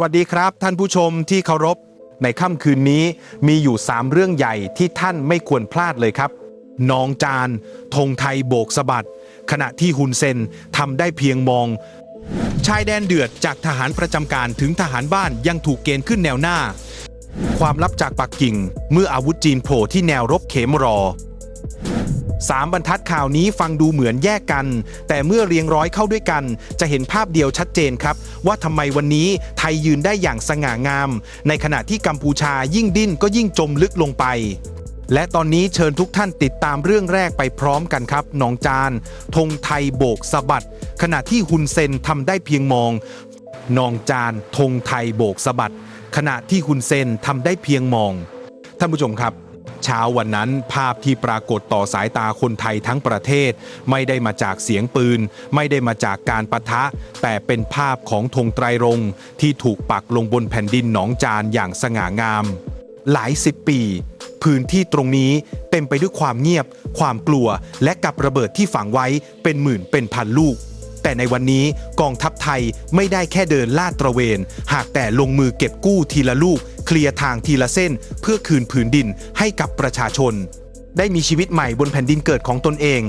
วัสดีครับ ท่านผู้ชมที่เคารพ ในค่ำคืนนี้มีอยู่ 3 เรื่องใหญ่ที่ท่านไม่ควรพลาดเลยครับนองจานธงไทยโบกสะบัด ขณะที่ฮุนเซนทำได้เพียงมอง ชายแดนเดือดจากทหารประจำการถึงทหารบ้านยังถูกเกณฑ์ขึ้นแนวหน้า ความลับจากปักกิ่ง เมื่ออาวุธจีนโผล่ที่แนวรบเขมรอ สามบรรทัดข่าวนี้ฟังดูเหมือนแยกกัน แต่เมื่อเรียงร้อยเข้าด้วยกัน จะเห็นภาพเดียวชัดเจนครับ ว่าทำไมวันนี้ไทยยืนได้อย่างสง่างาม ในขณะที่กัมพูชายิ่งดิ้นก็ยิ่งจมลึกลงไปและตอนนี้เชิญทุกท่านติดตามเรื่องแรกไปพร้อมกันครับหนองจานธงไทยโบกสะบัด ขณะที่ฮุนเซนทำได้เพียงมองนองจานธงไทยโบกสะบัด ขณะที่ฮุนเซนทำได้เพียงมอง ท่านผู้ชมครับ เช้าวันนั้นภาพที่ปรากฏต่อสายตาคนไทยทั้งประเทศ ไม่ได้มาจากเสียงปืน ไม่ได้มาจากการปะทะ แต่เป็นภาพของธงไตรรงค์ที่ถูกปักลงบนแผ่นดินหนองจานอย่างสง่างาม หลายสิบปีพื้นที่ตรงนี้เต็มไปด้วยความเงียบ ความกลัว และกับระเบิดที่ฝังไว้เป็นหมื่นเป็นพันลูก แต่ในวันนี้กองทัพไทยไม่ได้แค่เดินลาดตระเวน หากแต่ลงมือเก็บกู้ทีละลูก เคลียร์ทางทีละเส้น เพื่อคืนผืนดินให้กับประชาชน ได้มีชีวิตใหม่บนแผ่นดินเกิดของตนเอง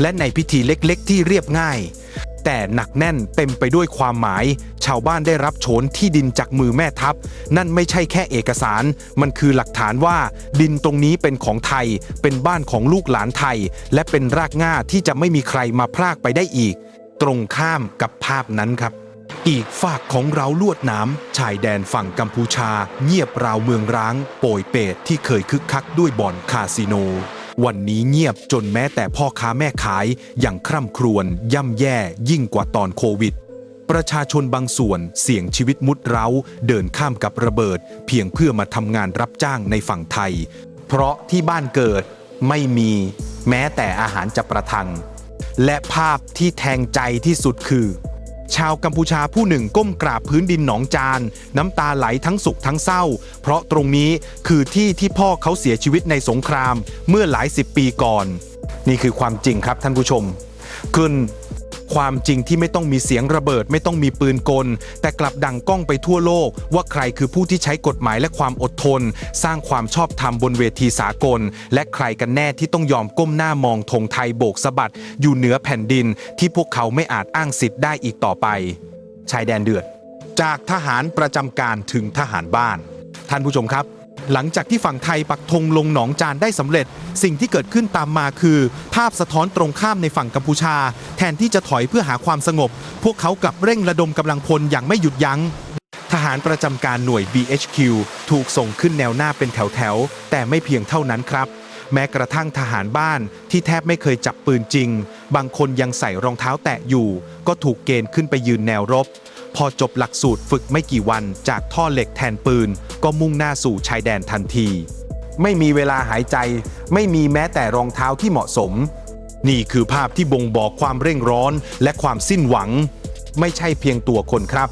และในพิธีเล็กๆ ที่เรียบง่าย แต่หนักแน่นเต็มไปด้วยความหมาย ชาวบ้านได้รับโฉนที่ดินจากมือแม่ทัพ นั่นไม่ใช่แค่เอกสาร มันคือหลักฐานว่าดินตรงนี้เป็นของไทย เป็นบ้านของลูกหลานไทย และเป็นรากง่าที่จะไม่มีใครมาพรากไปได้อีก ตรงข้ามกับภาพนั้นครับ อีกฝากของเราลวดน้ำชายแดนฝั่งกัมพูชา เงียบราวเมืองร้าง โปยเปตที่เคยคึกคักด้วยบ่อนคาสิโน วันนี้เงียบจนแม้แต่พ่อค้าแม่ขายอย่างคร่ำครวญย่ำแย่ยิ่งกว่าตอนโควิด ประชาชนบางส่วนเสี่ยงชีวิตมุดเร้า เดินข้ามกับระเบิด เพียงเพื่อมาทำงานรับจ้างในฝั่งไทย เพราะที่บ้านเกิดไม่มีแม้แต่อาหารจะประทัง และภาพที่แทงใจที่สุดคือ ชาวกัมพูชาผู้หนึ่งก้มกราบพื้นดินหนองจาน น้ำตาไหลทั้งสุขทั้งเศร้า เพราะตรงนี้คือที่ที่พ่อเขาเสียชีวิตในสงครามเมื่อหลายสิบปีก่อน นี่คือความจริงครับท่านผู้ชมคุณ ความจริงที่ไม่ต้องมีเสียงระเบิด ไม่ต้องมีปืนกล แต่กลับดังก้องไปทั่วโลก ว่าใครคือผู้ที่ใช้กฎหมายและความอดทน สร้างความชอบธรรมบนเวทีสากล และใครกันแน่ที่ต้องยอมก้มหน้ามองธงไทยโบกสะบัดอยู่เหนือแผ่นดิน ที่พวกเขาไม่อาจอ้างสิทธิ์ได้อีกต่อไป ชายแดนเดือด จากทหารประจำการถึงทหารบ้าน ท่านผู้ชมครับ หลังจากที่ฝั่งไทยปักธงลงหนองจานได้สำเร็จ สิ่งที่เกิดขึ้นตามมาคือ ภาพสะท้อนตรงข้ามในฝั่งกัมพูชา แทนที่จะถอยเพื่อหาความสงบ พวกเขากลับเร่งระดมกำลังพลอย่างไม่หยุดยัง้ง ทหารประจำการหน่วย BHQ ถูกส่งขึ้นแนวหน้าเป็นแถวๆ แต่ไม่เพียงเท่านั้นครับแม้กระทั่งทหารบ้านที่แทบไม่เคยจับปืนจริง บางคนยังใส่รองเท้าแตะอยู่ ก็ถูกเกณฑ์ขึ้นไปยืนแนวรบ พอจบหลักสูตรฝึกไม่กี่วันจากท่อเหล็กแทนปืน ก็มุ่งหน้าสู่ชายแดนทันที ไม่มีเวลาหายใจ ไม่มีแม้แต่รองเท้าที่เหมาะสม นี่คือภาพที่บ่งบอกความเร่งร้อนและความสิ้นหวัง ไม่ใช่เพียงตัวคนครับ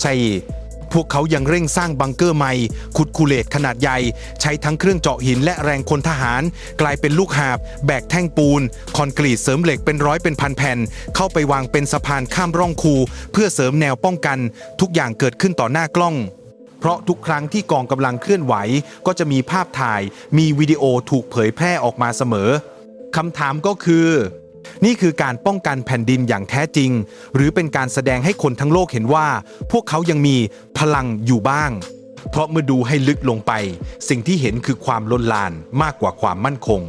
ใช่ พวกเขายังเร่งสร้างบังเกอร์ใหม่ ขุดคูเลตขนาดใหญ่ ใช้ทั้งเครื่องเจาะหินและแรงคนทหาร กลายเป็นลูกหาบ แบกแท่งปูน คอนกรีตเสริมเหล็กเป็นร้อยเป็นพันแผ่น เข้าไปวางเป็นสะพานข้ามร่องคู เพื่อเสริมแนวป้องกัน ทุกอย่างเกิดขึ้นต่อหน้ากล้องเพราะทุกครั้งที่กองกำลังเคลื่อนไหว ก็จะมีภาพถ่าย มีวิดีโอถูกเผยแพร่ออกมาเสมอคำถามก็คือ นี่คือการป้องกันแผ่นดินอย่างแท้จริง หรือเป็นการแสดงให้คนทั้งโลกเห็นว่า พวกเขายังมีพลังอยู่บ้าง เพราะเมื่อดูให้ลึกลงไป สิ่งที่เห็นคือความล้นลานมากกว่าความมั่นคง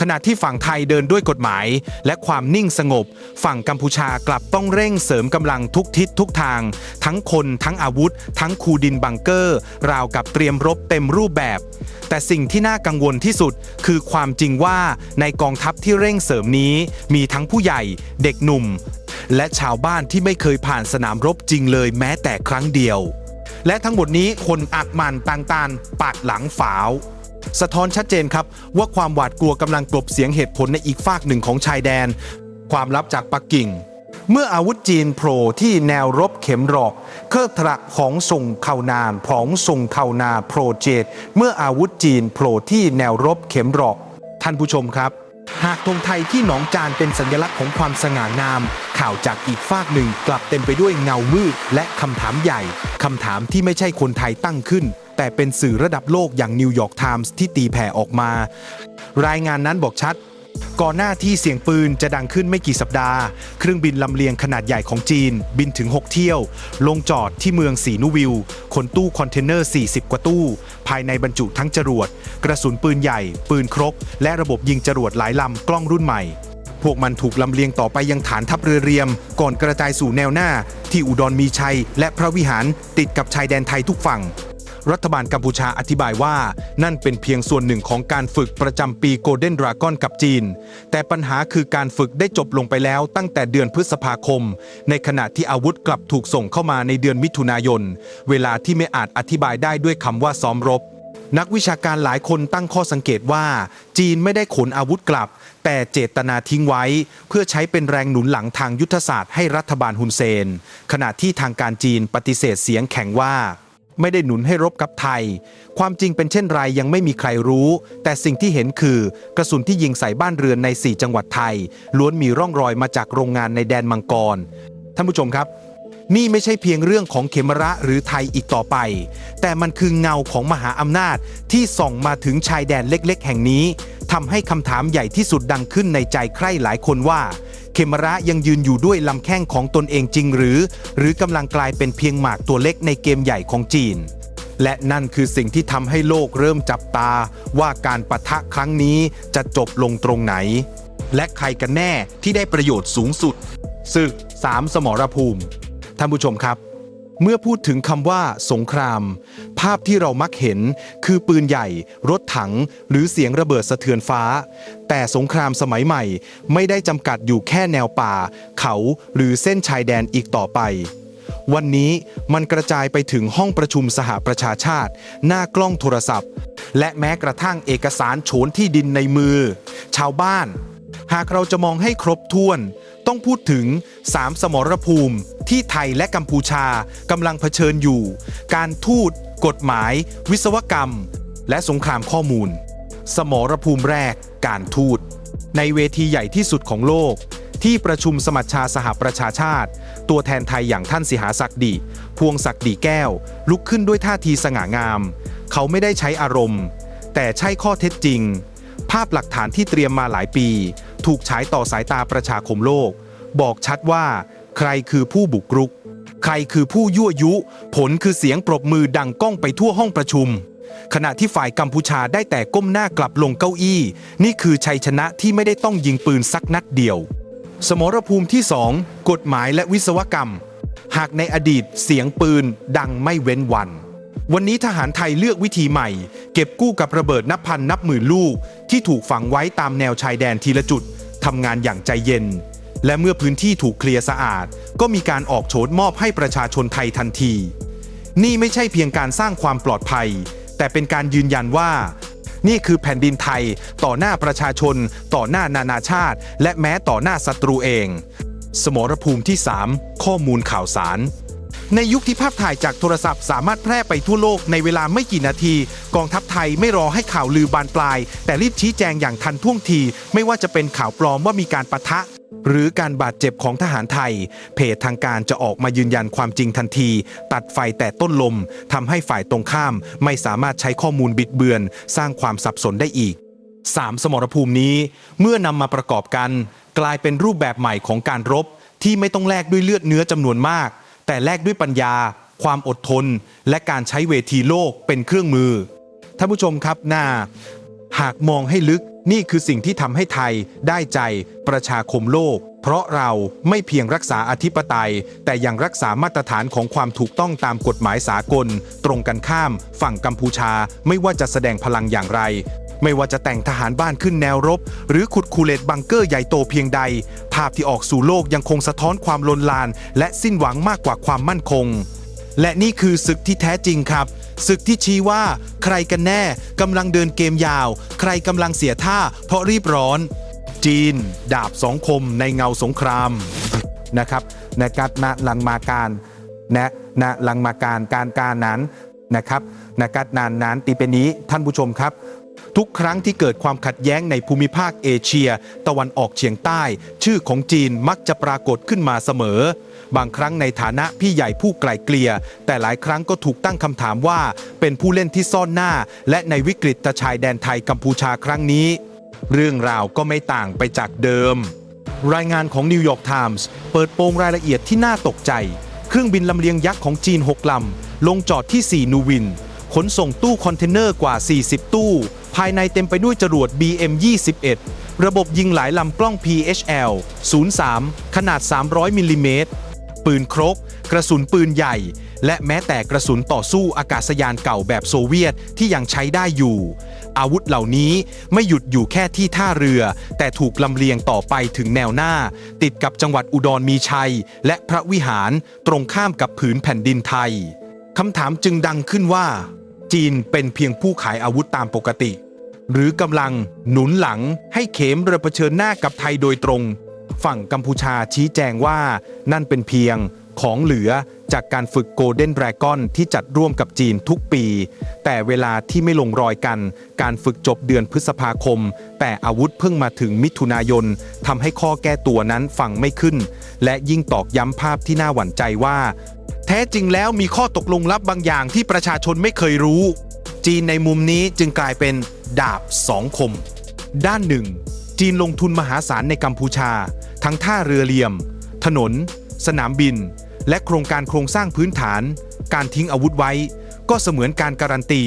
ขณะที่ฝั่งไทยเดินด้วยกฎหมาย และความนิ่งสงบ ฝั่งกัมพูชากลับต้องเร่งเสริมกำลังทุกทิศทุกทาง ทั้งคนทั้งอาวุธ ทั้งคูดินบังเกอร์ ราวกับเตรียมรบเต็มรูปแบบ แต่สิ่งที่น่ากังวลที่สุด คือความจริงว่าในกองทัพที่เร่งเสริมนี้ มีทั้งผู้ใหญ่ เด็กหนุ่ม และชาวบ้านที่ไม่เคยผ่านสนามรบจริงเลยแม้แต่ครั้งเดียว และทั้งหมดนี้คนอัดมันต่างๆปาดหลังฝาว สะท้อนชัดเจนครับว่าความหวาดกลัวกำลังกลบเสียงเหตุผลในอีกฝากหนึ่งของชายแดน ความลับจากปักกิ่ง เมื่ออาวุธจีนโผล่ที่แนวรบเข็มรอก เครื่องทระของส่งเข้านานของส่งเข้านาโปรเจตเมื่ออาวุธจีนโผล่ที่แนวรบเข็มรอก ท่านผู้ชมครับ หากธงไทยที่หนองจานเป็นสัญลักษณ์ของความสง่างาม ข่าวจากอีกฝากหนึ่งกลับเต็มไปด้วยเงามืดและคำถามใหญ่คำถามที่ไม่ใช่คนไทยตั้งขึ้น แต่เป็นสื่อระดับโลกอย่างนิวยอร์กไทมส์ที่ตีแผ่ออกมา รายงานนั้นบอกชัด ก่อนหน้าที่เสียงปืนจะดังขึ้นไม่กี่สัปดาห์ เครื่องบินลำเลียงขนาดใหญ่ของจีน บินถึง 6 เที่ยว ลงจอดที่เมืองสีนุวิลขนตู้คอนเทนเนอร์ 40 กว่าตู้ ภายในบรรจุทั้งจรวด กระสุนปืนใหญ่ ปืนครก และระบบยิงจรวดหลายลำกล้องรุ่นใหม่พวกมันถูกลำเลียงต่อไปยังฐานทัพเรือเรียม ก่อนกระจายสู่แนวหน้า ที่อุดรมีชัย และพระวิหารติดกับชายแดนไทยทุกฝั่ง รัฐบาลกัมพูชาอธิบายว่า นั่นเป็นเพียงส่วนหนึ่งของการฝึกประจำปีโกลเด้นดราก้อนกับจีน แต่ปัญหาคือการฝึกได้จบลงไปแล้วตั้งแต่เดือนพฤษภาคม ในขณะที่อาวุธกลับถูกส่งเข้ามาในเดือนมิถุนายน เวลาที่ไม่อาจอธิบายได้ด้วยคำว่าซ้อมรบนักวิชาการหลายคนตั้งข้อสังเกตว่า จีนไม่ได้ขนอาวุธกลับ แต่เจตนาทิ้งไว้ เพื่อใช้เป็นแรงหนุนหลังทางยุทธศาสตร์ให้รัฐบาลฮุนเซน ขณะที่ทางการจีนปฏิเสธเสียงแข็งว่า ไม่ได้หนุนให้รบกับไทย ความจริงเป็นเช่นไรยังไม่มีใครรู้ แต่สิ่งที่เห็นคือกระสุนที่ยิงใส่บ้านเรือนใน 4 จังหวัดไทย ล้วนมีร่องรอยมาจากโรงงานในแดนมังกร ท่านผู้ชมครับ นี่ไม่ใช่เพียงเรื่องของเขมระหรือไทยอีกต่อไป แต่มันคือเงาของมหาอำนาจที่ส่องมาถึงชายแดนเล็ก ๆ แห่งนี้ทำให้คำถามใหญ่ที่สุดดังขึ้นในใจใครหลายคนว่า เขมระยังยืนอยู่ด้วยลำแข้งของตนเองจริงหรือ หรือกำลังกลายเป็นเพียงหมากตัวเล็กในเกมใหญ่ของจีน และนั่นคือสิ่งที่ทำให้โลกเริ่มจับตา ว่าการปะทะครั้งนี้จะจบลงตรงไหน และใครกันแน่ที่ได้ประโยชน์สูงสุดศึกสามสมรภูมิท่านผู้ชมครับ เมื่อพูดถึงคำว่าสงคราม ภาพที่เรามักเห็นคือปืนใหญ่ รถถัง หรือเสียงระเบิดสะเทือนฟ้า แต่สงครามสมัยใหม่ ไม่ได้จำกัดอยู่แค่แนวป่า เขาหรือเส้นชายแดนอีกต่อไป วันนี้มันกระจายไปถึงห้องประชุมสหประชาชาติ หน้ากล้องโทรศัพท์ และแม้กระทั่งเอกสารโฉนที่ดินในมือ ชาวบ้าน หากเราจะมองให้ครบถ้วน ต้องพูดถึง 3 สมรภูมิ ที่ไทยและกัมพูชากำลังเผชิญอยู่ การทูต กฎหมาย วิศวกรรม และสงครามข้อมูล สมรภูมิแรก การทูต ในเวทีใหญ่ที่สุดของโลก ที่ประชุมสมัชชาสหประชาชาติ ตัวแทนไทยอย่างท่านสิหาศักดิพวงศักดิแก้ว ลุกขึ้นด้วยท่าทีสง่างาม เขาไม่ได้ใช้อารมณ์ แต่ใช่ข้อเท็จจริง ภาพหลักฐานที่เตรียมมาหลายปี ถูกฉายต่อสายตาประชาคมโลก บอกชัดว่า ใครคือผู้บุกรุก ใครคือผู้ยั่วยุ ผลคือเสียงปรบมือดังก้องไปทั่วห้องประชุม ขณะที่ฝ่ายกัมพูชาได้แต่ก้มหน้ากลับลงเก้าอี้ นี่คือชัยชนะที่ไม่ได้ต้องยิงปืนสักนัดเดียว สมรภูมิที่ 2 กฎหมายและวิศวกรรม หากในอดีตเสียงปืนดังไม่เว้นวัน วันนี้ทหารไทยเลือกวิธีใหม่ เก็บกู้กับระเบิดนับพันนับหมื่นลูก ที่ถูกฝังไว้ตามแนวชายแดนทีละจุดทำงานอย่างใจเย็น และเมื่อพื้นที่ถูกเคลียร์สะอาด ก็มีการออกโฉนมอบให้ประชาชนไทยทันที นี่ไม่ใช่เพียงการสร้างความปลอดภัย แต่เป็นการยืนยันว่า นี่คือแผ่นดินไทย ต่อหน้าประชาชน ต่อหน้านานาชาติ และแม้ต่อหน้าศัตรูเอง สมรภูมิที่ 3 ข้อมูลข่าวสาร ในยุคที่ภาพถ่ายจากโทรศัพท์สามารถแพร่ไปทั่วโลกในเวลาไม่กี่นาที กองทัพไทยไม่รอให้ข่าวลือบานปลาย แต่รีบชี้แจงอย่างทันท่วงที ไม่ว่าจะเป็นข่าวปลอมว่ามีการปะทะ หรือการบาดเจ็บของทหารไทย เพจทางการจะออกมายืนยันความจริงทันที ตัดไฟแต่ต้นลมทำให้ฝ่ายตรงข้าม ไม่สามารถใช้ข้อมูลบิดเบือน สร้างความสับสนได้อีกสามสมรภูมินี้เมื่อนำมาประกอบกัน กลายเป็นรูปแบบใหม่ของการรบที่ไม่ต้องแลกด้วยเลือดเนื้อจำนวนมาก แต่แลกด้วยปัญญา ความอดทน และการใช้เวทีโลกเป็นเครื่องมือท่านผู้ชมครับหน้า หากมองให้ลึกนี่คือสิ่งที่ทำให้ไทยได้ใจประชาคมโลก เพราะเราไม่เพียงรักษาอธิปไตย แต่ยังรักษามาตรฐานของความถูกต้องตามกฎหมายสากล ตรงกันข้าม ฝั่งกัมพูชาไม่ว่าจะแสดงพลังอย่างไร ไม่ว่าจะแต่งทหารบ้านขึ้นแนวรบ หรือขุดคูเลตบังเกอร์ใหญ่โตเพียงใด ภาพที่ออกสู่โลกยังคงสะท้อนความลนลาน และสิ้นหวังมากกว่าความมั่นคง และนี่คือศึกที่แท้จริงครับศึกที่ชี้ว่าใครกันแน่กำลังเดินเกมยาว ใครกำลังเสียท่า เพราะรีบร้อน จีน ดาบสองคมในเงาสงครามนะครับในการณลังมาการนะณลังมาการการการนั้นนะครับนการนานนั้นตีเป็นนี้ท่านผู้ชมครับ ทุกครั้งที่เกิดความขัดแย้งในภูมิภาคเอเชีย ตะวันออกเฉียงใต้ ชื่อของจีนมักจะปรากฏขึ้นมาเสมอ บางครั้งในฐานะพี่ใหญ่ผู้ไกลเกลี่ยแต่หลายครั้งก็ถูกตั้งคำถามว่า เป็นผู้เล่นที่ซ่อนหน้า และในวิกฤตชายแดนไทยกัมพูชาครั้งนี้ เรื่องราวก็ไม่ต่างไปจากเดิม รายงานของนิวยอร์กไทมส์เปิดโปงรายละเอียดที่น่าตกใจ เครื่องบินลำเลียงยักษ์ของจีน6ลำลงจอดที่ 4 นูวิน ขนส่งตู้คอนเทนเนอร์กว่า 40 ตู้ ภายในเต็มไปด้วยจรวด BM21 ระบบยิงหลายลำกล้อง PHL 03 ขนาด 300 มิลลิเมตร ปืนครก กระสุนปืนใหญ่ และแม้แต่กระสุนต่อสู้อากาศยานเก่าแบบโซเวียตที่ยังใช้ได้อยู่ อาวุธเหล่านี้ไม่หยุดอยู่แค่ที่ท่าเรือ แต่ถูกลำเลียงต่อไปถึงแนวหน้า ติดกับจังหวัดอุดรมีชัย และพระวิหารตรงข้ามกับผืนแผ่นดินไทยคำถามจึงดังขึ้นว่า จีนเป็นเพียงผู้ขายอาวุธตามปกติ หรือกำลังหนุนหลังให้เขมเรือเผชิญหน้ากับไทยโดยตรง ฝั่งกัมพูชาชี้แจงว่านั่นเป็นเพียงของเหลือจากการฝึกโกลเด้น r ด g กอนที่จัดร่วมกับจีนทุกปี แต่เวลาที่ไม่ลงรอยกัน การฝึกจบเดือนพฤษภาคม แต่อาวุธเพิ่งมาถึงมิถุนายนทำให้ข้อแก้ตัวนั้นฟังไม่ขึ้น และยิ่งตอกย้ำภาพที่น่าหวั่นใจว่า แท้จริงแล้วมีข้อตกลงลับบางอย่างที่ประชาชนไม่เคยรู้ จีนในมุมนี้จึงกลายเป็นดาบสองคม ด้านหนึ่ง จีนลงทุนมหาศาลในกัมพูชา ทั้งท่าเรือเลียม ถนน สนามบิน และโครงการโครงสร้างพื้นฐาน การทิ้งอาวุธไว้ ก็เสมือนการการันตี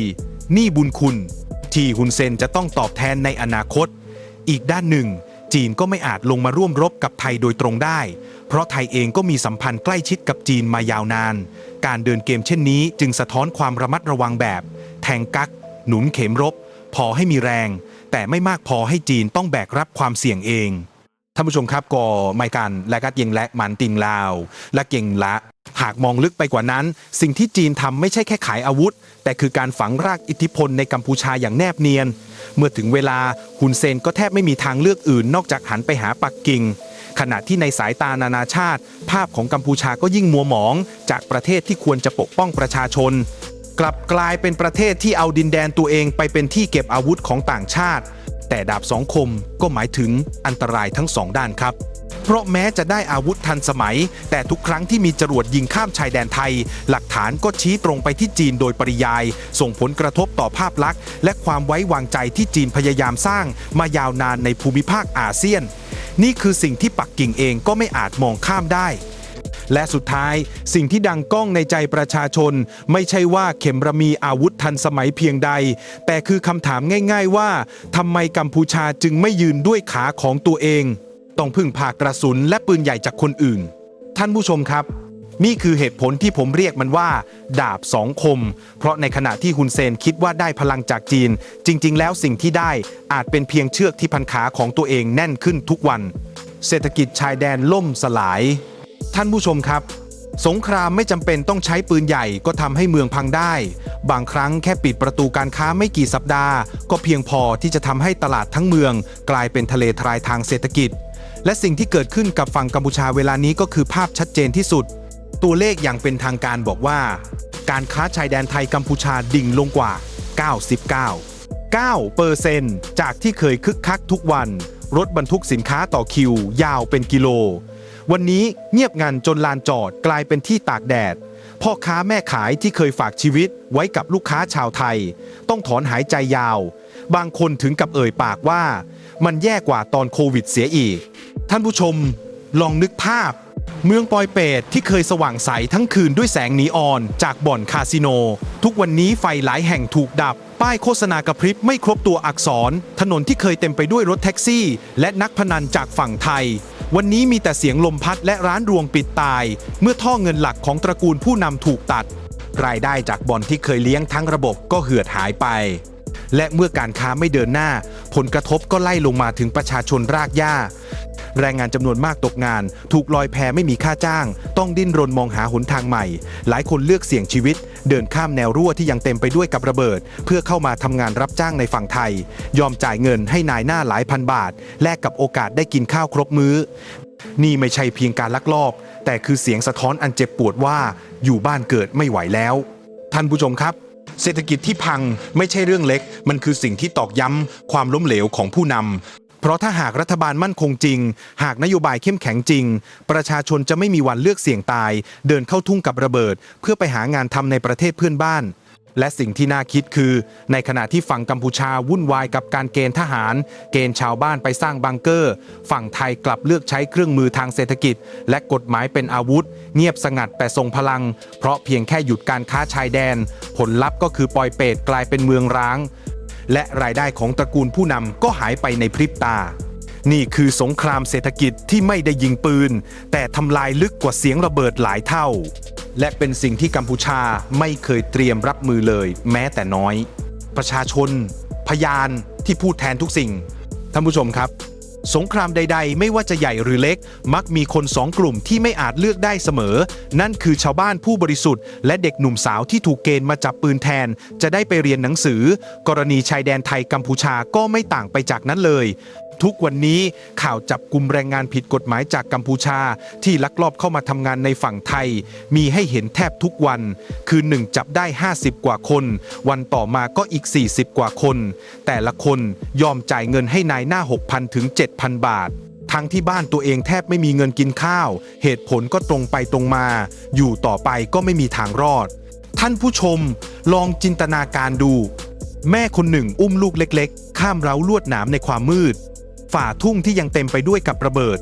หนี้บุญคุณ ที่ฮุนเซนจะต้องตอบแทนในอนาคต อีกด้านหนึ่ง จีนก็ไม่อาจลงมาร่วมรบกับไทยโดยตรงได้ เพราะไทยเองก็มีสัมพันธ์ใกล้ชิดกับจีนมายาวนาน การเดินเกมเช่นนี้ จึงสะท้อนความระมัดระวังแบบ แทงกัก หนุนเข็มรบ พอให้มีแรง แต่ไม่มากพอให้จีนต้องแบกรับความเสี่ยงเองท่านผู้ชมครับก็ไม่กันและกัดเยงและหมันติงลาว และเก่งละ หากมองลึกไปกว่านั้น สิ่งที่จีนทำไม่ใช่แค่ขายอาวุธ แต่คือการฝังรากอิทธิพลในกัมพูชาอย่างแนบเนียน เมื่อถึงเวลาฮุนเซนก็แทบไม่มีทางเลือกอื่น นอกจากหันไปหาปักกิ่งขณะที่ในสายตานานาชาติ ภาพของกัมพูชาก็ยิ่งมัวหมอง จากประเทศที่ควรจะปกป้องประชาชน กลับกลายเป็นประเทศที่เอาดินแดนตัวเองไปเป็นที่เก็บอาวุธของต่างชาติ แต่ดาบสองคมก็หมายถึงอันตรายทั้งสองด้านครับ เพราะแม้จะได้อาวุธทันสมัย แต่ทุกครั้งที่มีจรวดยิงข้ามชายแดนไทย หลักฐานก็ชี้ตรงไปที่จีนโดยปริยาย ส่งผลกระทบต่อภาพลักษณ์ และความไว้วางใจที่จีนพยายามสร้าง มายาวนานในภูมิภาคอาเซียน นี่คือสิ่งที่ปักกิ่งเองก็ไม่อาจมองข้ามได้และสุดท้ายสิ่งที่ดังก้องในใจประชาชน ไม่ใช่ว่าเข็มรมีอาวุธทันสมัยเพียงใด แต่คือคำถามง่าย ๆ ว่าทำไมกัมพูชาจึงไม่ยืนด้วยขาของตัวเอง ต้องพึ่งพากระสุนและปืนใหญ่จากคนอื่น ท่านผู้ชมครับ นี่คือเหตุผลที่ผมเรียกมันว่า ดาบสองคม เพราะในขณะที่ฮุนเซนคิดว่าได้พลังจากจีน จริง ๆ แล้วสิ่งที่ได้อาจเป็นเพียงเชือกที่พันขาของตัวเองแน่นขึ้นทุกวัน เศรษฐกิจชายแดนล่มสลาย ท่านผู้ชมครับสงครามไม่จำเป็นต้องใช้ปืนใหญ่ก็ทำให้เมืองพังได้ บางครั้งแค่ปิดประตูการค้าไม่กี่สัปดาห์ ก็เพียงพอที่จะทำให้ตลาดทั้งเมือง กลายเป็นทะเลทรายทางเศรษฐกิจ และสิ่งที่เกิดขึ้นกับฝั่งกัมพูชาเวลานี้ก็คือภาพชัดเจนที่สุด ตัวเลขอย่างเป็นทางการบอกว่า การค้าชายแดนไทยกัมพูชาดิ่งลงกว่า 99 9เปอร์เซนจากที่เคยคึกคักทุกวัน รถบรรทุกสินค้าต่อคิว ยาวเป็นกิโล วันนี้เงียบงันจนลานจอดกลายเป็นที่ตากแดดพ่อค้าแม่ขายที่เคยฝากชีวิตไว้กับลูกค้าชาวไทย ต้องถอนหายใจยาว บางคนถึงกับเอ่ยปากว่า มันแย่กว่าตอนโควิดเสียอีก ท่านผู้ชมลองนึกภาพ เมืองปอยเปตที่เคยสว่างใสทั้งคืนด้วยแสงนีออน จากบ่อนคาสิโน ทุกวันนี้ไฟหลายแห่งถูกดับ ป้ายโฆษณากระพริบไม่ครบตัวอักษร ถนนที่เคยเต็มไปด้วยรถแท็กซี่ และนักพนันจากฝั่งไทย วันนี้มีแต่เสียงลมพัดและร้านรวงปิดตาย เมื่อท่อเงินหลักของตระกูลผู้นำถูกตัด รายได้จากบ่อนที่เคยเลี้ยงทั้งระบบก็เหือดหายไป และเมื่อการค้าไม่เดินหน้า ผลกระทบก็ไล่ลงมาถึงประชาชนรากหญ้า แรงงานจำนวนมากตกงาน ถูกลอยแพไม่มีค่าจ้าง ต้องดิ้นรนมองหาหนทางใหม่ หลายคนเลือกเสี่ยงชีวิต เดินข้ามแนวรั่วที่ยังเต็มไปด้วยกับระเบิด เพื่อเข้ามาทำงานรับจ้างในฝั่งไทย ยอมจ่ายเงินให้นายหน้าหลายพันบาท แลกกับโอกาสได้กินข้าวครบมื้อ นี่ไม่ใช่เพียงการลักลอบ แต่คือเสียงสะท้อนอันเจ็บปวดว่าอยู่บ้านเกิดไม่ไหวแล้ว ท่านผู้ชมครับ เศรษฐกิจที่พังไม่ใช่เรื่องเล็ก มันคือสิ่งที่ตอกย้ำความล้มเหลวของผู้นำ เพราะถ้าหากรัฐบาลมั่นคงจริง หากนโยบายเข้มแข็งจริง ประชาชนจะไม่มีวันเลือกเสี่ยงตาย เดินเข้าทุ่งกับระเบิด เพื่อไปหางานทำในประเทศเพื่อนบ้าน และสิ่งที่น่าคิดคือ ในขณะที่ฝั่งกัมพูชาวุ่นวายกับการเกณฑ์ทหาร เกณฑ์ชาวบ้านไปสร้างบังเกอร์ ฝั่งไทยกลับเลือกใช้เครื่องมือทางเศรษฐกิจ และกฎหมายเป็นอาวุธ เงียบสงัดแต่ทรงพลัง เพราะเพียงแค่หยุดการค้าชายแดน ผลลัพธ์ก็คือปอยเปตกลายเป็นเมืองร้าง และรายได้ของตระกูลผู้นำก็หายไปในพริบตานี่คือสงครามเศรษฐกิจที่ไม่ได้ยิงปืน แต่ทำลายลึกกว่าเสียงระเบิดหลายเท่า และเป็นสิ่งที่กัมพูชาไม่เคยเตรียมรับมือเลย แม้แต่น้อย ประชาชน พยานที่พูดแทนทุกสิ่ง ท่านผู้ชมครับ สงครามใด ๆ ไม่ว่าจะใหญ่หรือเล็ก มักมีคนสองกลุ่มที่ไม่อาจเลือกได้เสมอ นั่นคือชาวบ้านผู้บริสุทธิ์ และเด็กหนุ่มสาวที่ถูกเกณฑ์มาจับปืนแทน จะได้ไปเรียนหนังสือ กรณีชายแดนไทยกัมพูชาก็ไม่ต่างไปจากนั้นเลย ทุกวันนี้ข่าวจับกลุ่มแรงงานผิดกฎหมายจากกัมพูชา ที่ลักลอบเข้ามาทำงานในฝั่งไทย มีให้เห็นแทบทุกวัน คือหนึ่งจับได้ 50 กว่าคน วันต่อมาก็อีก 40 กว่าคน แต่ละคนยอมจ่ายเงินให้นายหน้า 6,000 ถึง 7,000 บาททั้งที่บ้านตัวเองแทบไม่มีเงินกินข้าว เหตุผลก็ตรงไปตรงมา อยู่ต่อไปก็ไม่มีทางรอด ท่านผู้ชมลองจินตนาการดู แม่คนหนึ่งอุ้มลูกเล็ก ๆ ข้ามเร้าลวดหนามในความมืด ฝ่าทุ่งที่ยังเต็มไปด้วยกับระเบิด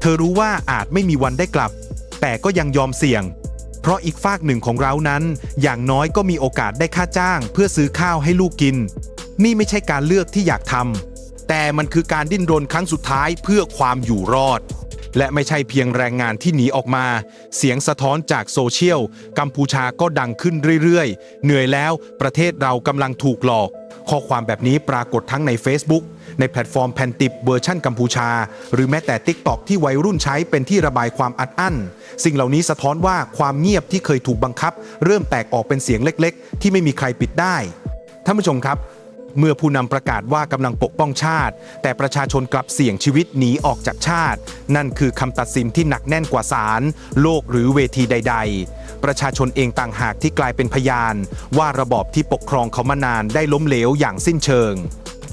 เธอรู้ว่าอาจไม่มีวันได้กลับ แต่ก็ยังยอมเสี่ยง เพราะอีกฝากหนึ่งของเรานั้น อย่างน้อยก็มีโอกาสได้ค่าจ้าง เพื่อซื้อข้าวให้ลูกกิน นี่ไม่ใช่การเลือกที่อยากทำแต่มันคือการดิ้นรนครั้งสุดท้ายเพื่อความอยู่รอดและไม่ใช่เพียงแรงงานที่หนีออกมา เสียงสะท้อนจากโซเชียล กัมพูชาก็ดังขึ้นเรื่อยๆ เหนื่อยแล้วประเทศเรากำลังถูกหลอก ข้อความแบบนี้ปรากฏทั้งใน Facebook ในแพลตฟอร์มแผ่นติบเวอร์ชั่นกัมพูชา หรือแม้แต่ TikTok ที่วัยรุ่นใช้เป็นที่ระบายความอัดอั้น สิ่งเหล่านี้สะท้อนว่าความเงียบที่เคยถูกบังคับ เริ่มแตกออกเป็นเสียงเล็ก ๆ ที่ไม่มีใครปิดได้ท่านผู้ชมครับ เมื่อผู้นำประกาศว่ากำลังปกป้องชาติ แต่ประชาชนกลับเสี่ยงชีวิตหนีออกจากชาติ นั่นคือคำตัดสินที่หนักแน่นกว่าศาลโลกหรือเวทีใด ๆ ประชาชนเองต่างหากที่กลายเป็นพยาน ว่าระบอบที่ปกครองเขามานานได้ล้มเหลวอย่างสิ้นเชิง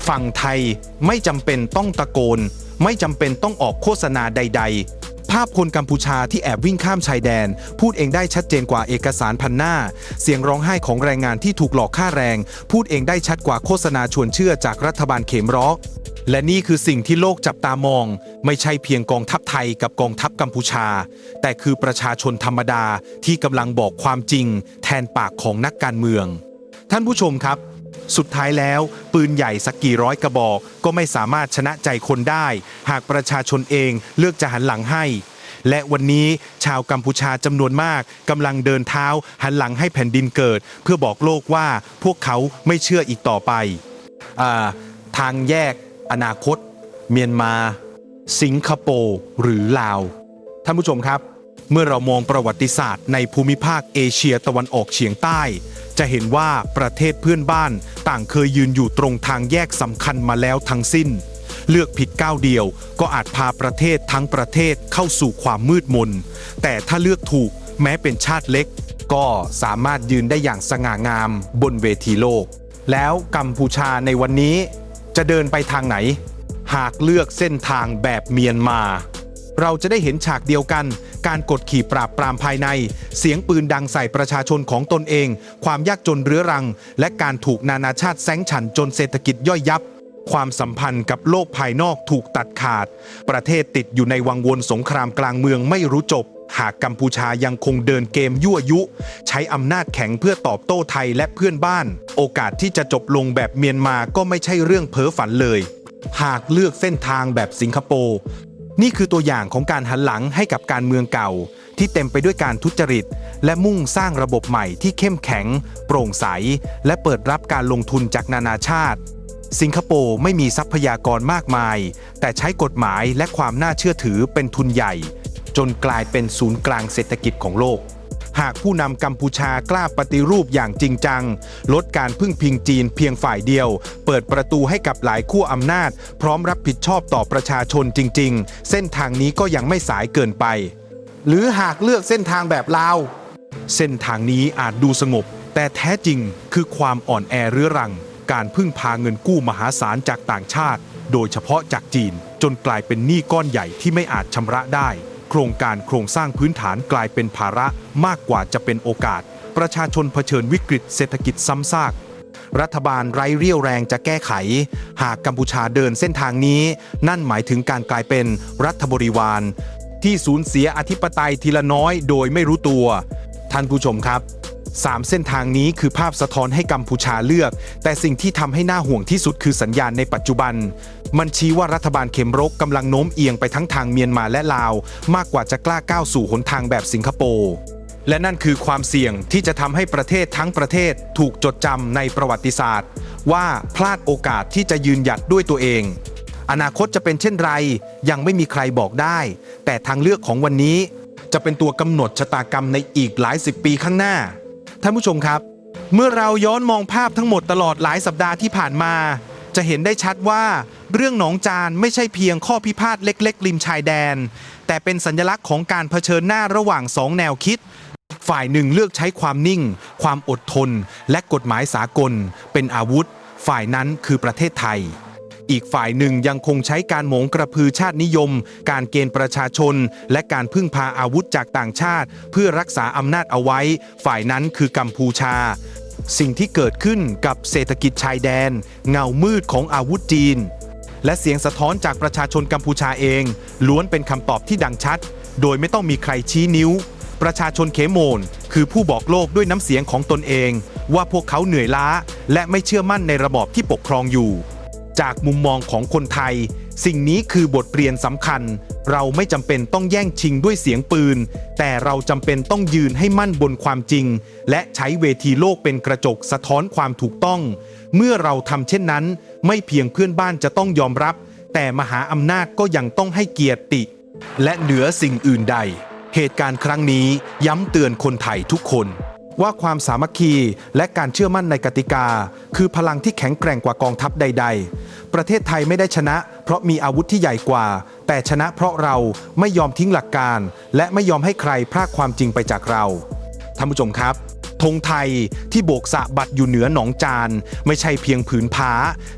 ฝั่งไทยไม่จำเป็นต้องตะโกน ไม่จำเป็นต้องออกโฆษณาใด ๆ ภาพคนกัมพูชาที่แอบวิ่งข้ามชายแดน พูดเองได้ชัดเจนกว่าเอกสารพันหน้า เสียงร้องไห้ของแรงงานที่ถูกหลอกค่าแรง พูดเองได้ชัดกว่าโฆษณาชวนเชื่อจากรัฐบาลเขมร้อและนี่คือสิ่งที่โลกจับตามอง ไม่ใช่เพียงกองทัพไทยกับกองทัพกัมพูชา แต่คือประชาชนธรรมดาที่กำลังบอกความจริง แทนปากของนักการเมือง ท่านผู้ชมครับ สุดท้ายแล้ว ปืนใหญ่สักกี่ร้อยกระบอก ก็ไม่สามารถชนะใจคนได้ หากประชาชนเองเลือกจะหันหลังให้ และวันนี้ชาวกัมพูชาจำนวนมากกำลังเดินเท้าหันหลังให้แผ่นดินเกิด เพื่อบอกโลกว่าพวกเขาไม่เชื่ออีกต่อไปอทางแยก อนาคต เมียนมา สิงคโปร์หรือลาว ท่านผู้ชมครับ เมื่อเรามองประวัติศาสตร์ในภูมิภาคเอเชียตะวันออกเฉียงใต้ จะเห็นว่าประเทศเพื่อนบ้านต่างเคยยืนอยู่ตรงทางแยกสำคัญมาแล้วทั้งสิ้น เลือกผิดก้าวเดียว ก็อาจพาประเทศทั้งประเทศเข้าสู่ความมืดมน แต่ถ้าเลือกถูกแม้เป็นชาติเล็ก ก็สามารถยืนได้อย่างสง่างามบนเวทีโลก แล้วกัมพูชาในวันนี้จะเดินไปทางไหน หากเลือกเส้นทางแบบเมียนมา เราจะได้เห็นฉากเดียวกัน การกดขี่ปราบปรามภายใน เสียงปืนดังใส่ประชาชนของตนเอง ความยากจนเรื้อรัง และการถูกนานาชาติแซงฉันจนเศรษฐกิจย่อยยับ ความสัมพันธ์กับโลกภายนอกถูกตัดขาด ประเทศติดอยู่ในวังวนสงครามกลางเมืองไม่รู้จบ หากกัมพูชายังคงเดินเกมยั่วยุ ใช้อำนาจแข็งเพื่อตอบโต้ไทยและเพื่อนบ้าน โอกาสที่จะจบลงแบบเมียนมาก็ไม่ใช่เรื่องเพ้อฝันเลย หากเลือกเส้นทางแบบสิงคโปร์ นี่คือตัวอย่างของการหันหลังให้กับการเมืองเก่า ที่เต็มไปด้วยการทุจริต และมุ่งสร้างระบบใหม่ที่เข้มแข็ง โปร่งใส และเปิดรับการลงทุนจากนานาชาติ สิงคโปร์ไม่มีทรัพยากรมากมาย แต่ใช้กฎหมายและความน่าเชื่อถือเป็นทุนใหญ่ จนกลายเป็นศูนย์กลางเศรษฐกิจของโลก หากผู้นำกัมพูชากล้าปฏิรูปอย่างจริงจัง ลดการพึ่งพิงจีนเพียงฝ่ายเดียว เปิดประตูให้กับหลายขั้วอำนาจ พร้อมรับผิดชอบต่อประชาชนจริง ๆ เส้นทางนี้ก็ยังไม่สายเกินไป หรือหากเลือกเส้นทางแบบลาว เส้นทางนี้อาจดูสงบ แต่แท้จริงคือความอ่อนแอเรื้อรัง การพึ่งพาเงินกู้มหาศาลจากต่างชาติ โดยเฉพาะจากจีนจนกลายเป็นหนี้ก้อนใหญ่ที่ไม่อาจชำระได้ โครงการโครงสร้างพื้นฐานกลายเป็นภาระมากกว่าจะเป็นโอกาส ประชาชนเผชิญวิกฤตเศรษฐกิจซ้ำซากรัฐบาลไร้เรี่ยวแรงจะแก้ไข หากกัมพูชาเดินเส้นทางนี้ นั่นหมายถึงการกลายเป็นรัฐบริวาร ที่สูญเสียอธิปไตยทีละน้อยโดยไม่รู้ตัว ท่านผู้ชมครับ สามเส้นทางนี้คือภาพสะท้อนให้กัมพูชาเลือก แต่สิ่งที่ทำให้น่าห่วงที่สุดคือสัญญาณในปัจจุบัน มันชี้ว่ารัฐบาลเข็มรกกำลังโน้มเอียงไปทั้งทางเมียนมาและลาว มากกว่าจะกล้าก้าวสู่หนทางแบบสิงคโปร์และนั่นคือความเสี่ยงที่จะทำให้ประเทศทั้งประเทศถูกจดจำในประวัติศาสตร์ ว่าพลาดโอกาสที่จะยืนหยัดด้วยตัวเอง อนาคตจะเป็นเช่นไร ยังไม่มีใครบอกได้ แต่ทางเลือกของวันนี้ จะเป็นตัวกำหนดชะตากรรมในอีกหลายสิบปีข้างหน้า ท่านผู้ชมครับ เมื่อเราย้อนมองภาพทั้งหมดตลอดหลายสัปดาห์ที่ผ่านมา จะเห็นได้ชัดว่าเรื่องหนองจานไม่ใช่เพียงข้อพิพาทเล็ก ๆ ริมชายแดน แต่เป็นสัญลักษณ์ของการเผชิญหน้าระหว่างสองแนวคิด ฝ่ายหนึ่งเลือกใช้ความนิ่ง ความอดทน และกฎหมายสากล เป็นอาวุธ ฝ่ายนั้นคือประเทศไทย อีกฝ่ายหนึ่งยังคงใช้การหมงกระพือชาตินิยม การเกณฑ์ประชาชน และการพึ่งพาอาวุธจากต่างชาติ เพื่อรักษาอำนาจเอาไว้ ฝ่ายนั้นคือกัมพูชาสิ่งที่เกิดขึ้นกับเศรษฐกิจชายแดน เงามืดของอาวุธจีน และเสียงสะท้อนจากประชาชนกัมพูชาเอง ล้วนเป็นคำตอบที่ดังชัด โดยไม่ต้องมีใครชี้นิ้ว ประชาชนเขมนคือผู้บอกโลกด้วยน้ำเสียงของตนเอง ว่าพวกเขาเหนื่อยล้า และไม่เชื่อมั่นในระบอบที่ปกครองอยู่ จากมุมมองของคนไทย สิ่งนี้คือบทเรียนสำคัญ เราไม่จำเป็นต้องแย่งชิงด้วยเสียงปืน แต่เราจำเป็นต้องยืนให้มั่นบนความจริง และใช้เวทีโลกเป็นกระจกสะท้อนความถูกต้อง เมื่อเราทำเช่นนั้น ไม่เพียงเพื่อนบ้านจะต้องยอมรับ แต่มหาอำนาจก็ยังต้องให้เกียรติ และเหนือสิ่งอื่นใด เหตุการณ์ครั้งนี้ย้ำเตือนคนไทยทุกคน ว่าความสามัคคีและการเชื่อมั่นในกติกา คือพลังที่แข็งแกร่งกว่ากองทัพใด ๆ ประเทศไทยไม่ได้ชนะ เพราะมีอาวุธที่ใหญ่กว่า แต่ชนะเพราะเราไม่ยอมทิ้งหลักการ และไม่ยอมให้ใครพรากความจริงไปจากเราท่านผู้ชมครับ ธงไทยที่โบกสะบัดอยู่เหนือหนองจาน ไม่ใช่เพียงผืนผ้า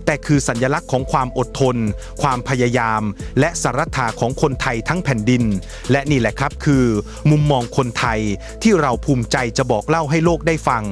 แต่คือสัญลักษณ์ของความอดทน ความพยายาม และสรัทธาของคนไทยทั้งแผ่นดิน และนี่แหละครับคือ มุมมองคนไทยที่เราภูมิใจจะบอกเล่าให้โลกได้ฟัง